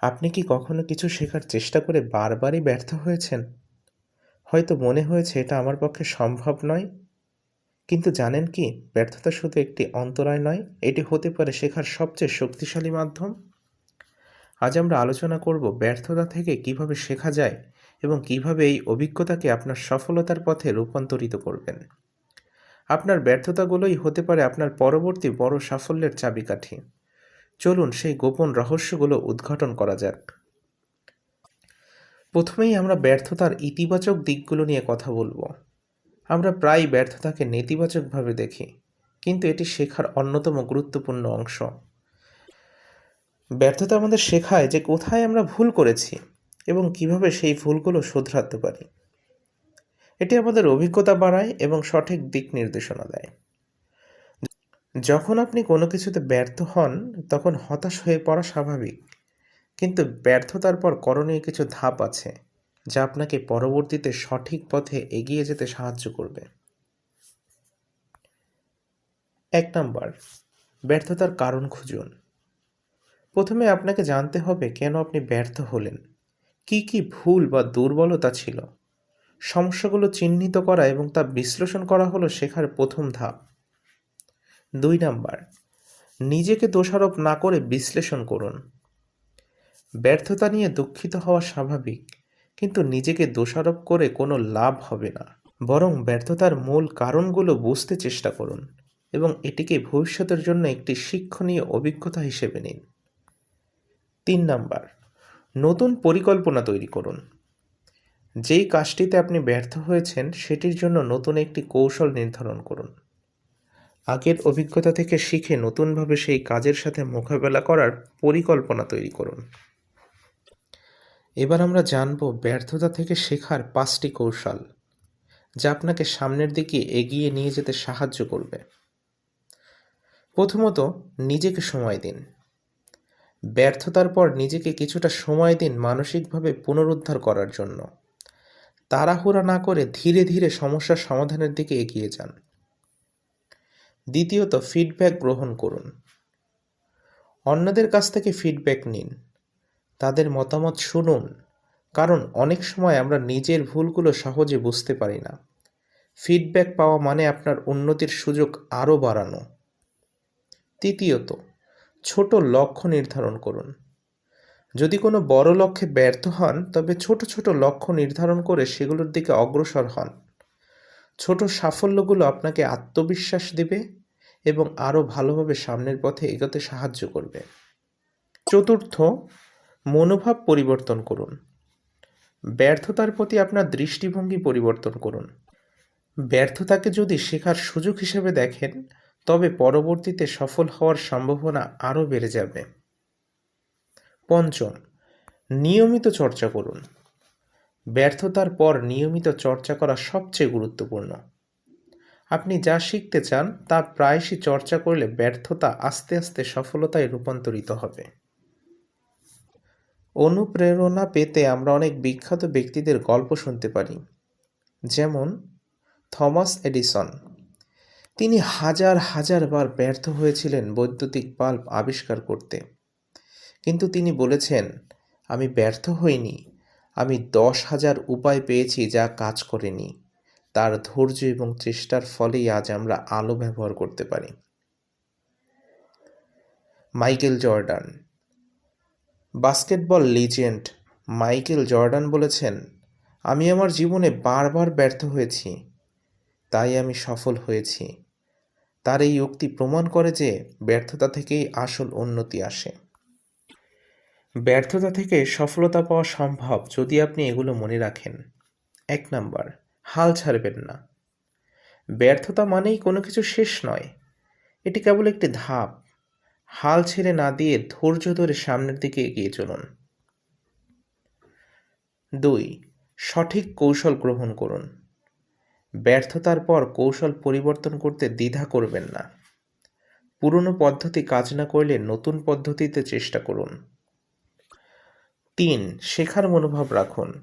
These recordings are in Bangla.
আপনি কি কখনো কিছু শেখার চেষ্টা করে বারবারই ব্যর্থ হয়েছেন? হয়তো মনে হয়েছে এটা আমার পক্ষে সম্ভব নয়। কিন্তু জানেন কি, ব্যর্থতা শুধু একটি অন্তরায় নয়, এটি হতে পারে শেখার সবচেয়ে শক্তিশালী মাধ্যম। আজ আমরা আলোচনা করব ব্যর্থতা থেকে কীভাবে শেখা যায় এবং কীভাবে এই অভিজ্ঞতাকে আপনার সফলতার পথে রূপান্তরিত করবেন। আপনার ব্যর্থতাগুলোই হতে পারে আপনার পরবর্তী বড় সাফল্যের চাবিকাঠি। চলুন সেই গোপন রহস্যগুলো উদ্ঘাটন করা যাক। প্রথমেই আমরা ব্যর্থতার ইতিবাচক দিকগুলো নিয়ে কথা বলব। আমরা প্রায় ব্যর্থতাকে নেতিবাচকভাবে দেখি, কিন্তু এটি শেখার অন্যতম গুরুত্বপূর্ণ অংশ। ব্যর্থতা আমাদের শেখায় যে কোথায় আমরা ভুল করেছি এবং কীভাবে সেই ভুলগুলো শোধরাতে পারি। এটি আমাদের অভিজ্ঞতা বাড়ায় এবং সঠিক দিক নির্দেশনা দেয়। যখন আপনি কোনো কিছুতে ব্যর্থ হন, তখন হতাশ হয়ে পড়া স্বাভাবিক। কিন্তু ব্যর্থতার পর করণীয় কিছু ধাপ আছে, যা আপনাকে পরবর্তীতে সঠিক পথে এগিয়ে যেতে সাহায্য করবে। এক নম্বর, ব্যর্থতার কারণ খুঁজুন। প্রথমে আপনাকে জানতে হবে কেন আপনি ব্যর্থ হলেন। কি কি ভুল বা দুর্বলতা ছিল? সমস্যাগুলো চিহ্নিত করা এবং তা বিশ্লেষণ করা হলো শেখার প্রথম ধাপ। দুই নাম্বার, নিজেকে দোষারোপ না করে বিশ্লেষণ করুন। ব্যর্থতা নিয়ে দুঃখিত হওয়া স্বাভাবিক, কিন্তু নিজেকে দোষারোপ করে কোনো লাভ হবে না। বরং ব্যর্থতার মূল কারণগুলো বুঝতে চেষ্টা করুন এবং এটিকে ভবিষ্যতের জন্য একটি শিক্ষণীয় অভিজ্ঞতা হিসেবে নিন। তিন নাম্বার, নতুন পরিকল্পনা তৈরি করুন। যেই কাজটিতে আপনি ব্যর্থ হয়েছেন, সেটির জন্য নতুন একটি কৌশল নির্ধারণ করুন। আগের অভিজ্ঞতা থেকে শিখে নতুনভাবে সেই কাজের সাথে মোকাবেলা করার পরিকল্পনা তৈরি করুন। এবার আমরা জানব ব্যর্থতা থেকে শেখার পাঁচটি কৌশল, যা আপনাকে সামনের দিকে এগিয়ে নিয়ে যেতে সাহায্য করবে। প্রথমত, নিজেকে সময় দিন। ব্যর্থতার পর নিজেকে কিছুটা সময় দিন মানসিকভাবে পুনরুদ্ধার করার জন্য। তাড়াহুড়া না করে ধীরে ধীরে সমস্যার সমাধানের দিকে এগিয়ে যান। দ্বিতীয়ত ফিডব্যাক গ্রহণ করুন। অন্যদের কাছ থেকে ফিডব্যাক নিন। তাদের মতামত শুনুন। কারণ, অনেক সময় আমরা নিজের ভুলগুলো সহজে বুঝতে পারি না। ফিডব্যাক পাওয়া মানে আপনার উন্নতির সুযোগ আরও বাড়ানো। তৃতীয়ত, ছোট লক্ষ্য নির্ধারণ করুন। যদি কোনো বড় লক্ষ্যে ব্যর্থ হন, তবে ছোট ছোট লক্ষ্য নির্ধারণ করে সেগুলোর দিকে অগ্রসর হন। ছোট সাফল্যগুলো আপনাকে আত্মবিশ্বাস দেবে। এবং আরও ভালোভাবে সামনের পথে এগোতে সাহায্য করবে। চতুর্থ, মনোভাব পরিবর্তন করুন। ব্যর্থতার প্রতি আপনার দৃষ্টিভঙ্গি পরিবর্তন করুন। ব্যর্থতাকে যদি শেখার সুযোগ হিসেবে দেখেন, তবে পরবর্তীতে সফল হওয়ার সম্ভাবনা আরও বেড়ে যাবে। পঞ্চম, নিয়মিত চর্চা করুন। ব্যর্থতার পর নিয়মিত চর্চা করা সবচেয়ে গুরুত্বপূর্ণ। আপনি যা শিখতে চান, তা প্রায়শই চর্চা করলে ব্যর্থতা আস্তে আস্তে সফলতায় রূপান্তরিত হবে। অনুপ্রেরণা পেতে আমরা অনেক বিখ্যাত ব্যক্তিদের গল্প শুনতে পারি। যেমন থমাস এডিসন। তিনি হাজার হাজার বার ব্যর্থ হয়েছিলেন বৈদ্যুতিক বাল্ব আবিষ্কার করতে। কিন্তু তিনি বলেছেন, আমি ব্যর্থ হইনি। আমি দশ হাজার উপায় পেয়েছি যা কাজ করেনি। তার ধৈর্য এবং চেষ্টার ফলেই আজ আমরা আলো ব্যবহার করতে পারি। Michael Jordan. Basketball legend Michael Jordan বলেছেন, আমি আমার জীবনে বারবার ব্যর্থ হয়েছি, তাই আমি সফল হয়েছি। তার এই উক্তি প্রমাণ করে যে ব্যর্থতা থেকেই আসল উন্নতি আসে। ব্যর্থতা থেকে সফলতা পাওয়া সম্ভব যদি আপনি এগুলো মনে রাখেন। এক নাম্বার হাল ছাড়বেন না। ব্যর্থতা মানেই কোনো কিছু শেষ নয়। এটি কেবল একটি ধাপ। হাল ছেড়ে না দিয়ে ধৈর্য ধরে সামনের দিকে এগিয়ে চলুন। দুই, সঠিক কৌশল গ্রহণ করুন। ব্যর্থতার পর কৌশল পরিবর্তন করতে দ্বিধা করবেন না। পুরনো পদ্ধতি কাজ না করলে নতুন পদ্ধতিতে চেষ্টা করুন। তিন, শেখার মনোভাব রাখুন।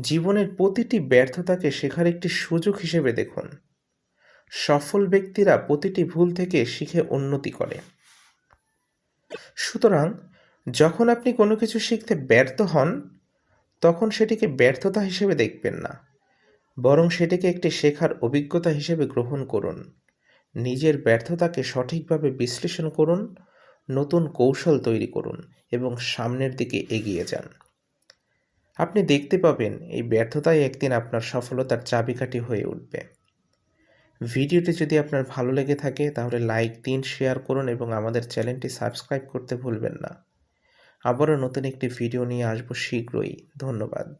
জীবনের প্রতিটি ব্যর্থতাকে শেখার একটি সুযোগ হিসেবে দেখুন। সফল ব্যক্তিরা প্রতিটি ভুল থেকে শিখে উন্নতি করে। সুতরাং, যখন আপনি কোনো কিছু শিখতে ব্যর্থ হন, তখন সেটিকে ব্যর্থতা হিসেবে দেখবেন না। বরং সেটিকে একটি শেখার অভিজ্ঞতা হিসেবে গ্রহণ করুন। নিজের ব্যর্থতাকে সঠিকভাবে বিশ্লেষণ করুন, নতুন কৌশল তৈরি করুন এবং সামনের দিকে এগিয়ে যান। আপনি দেখতে পাবেন এই ব্যর্থতাই একদিন আপনার সফলতার চাবিকাঠি হয়ে উঠবে। ভিডিওটি যদি আপনার ভালো লেগে থাকে, তাহলে লাইক দিন, শেয়ার করুন এবং আমাদের চ্যানেলটি সাবস্ক্রাইব করতে ভুলবেন না। আবারও নতুন একটি ভিডিও নিয়ে আসব শীঘ্রই। ধন্যবাদ।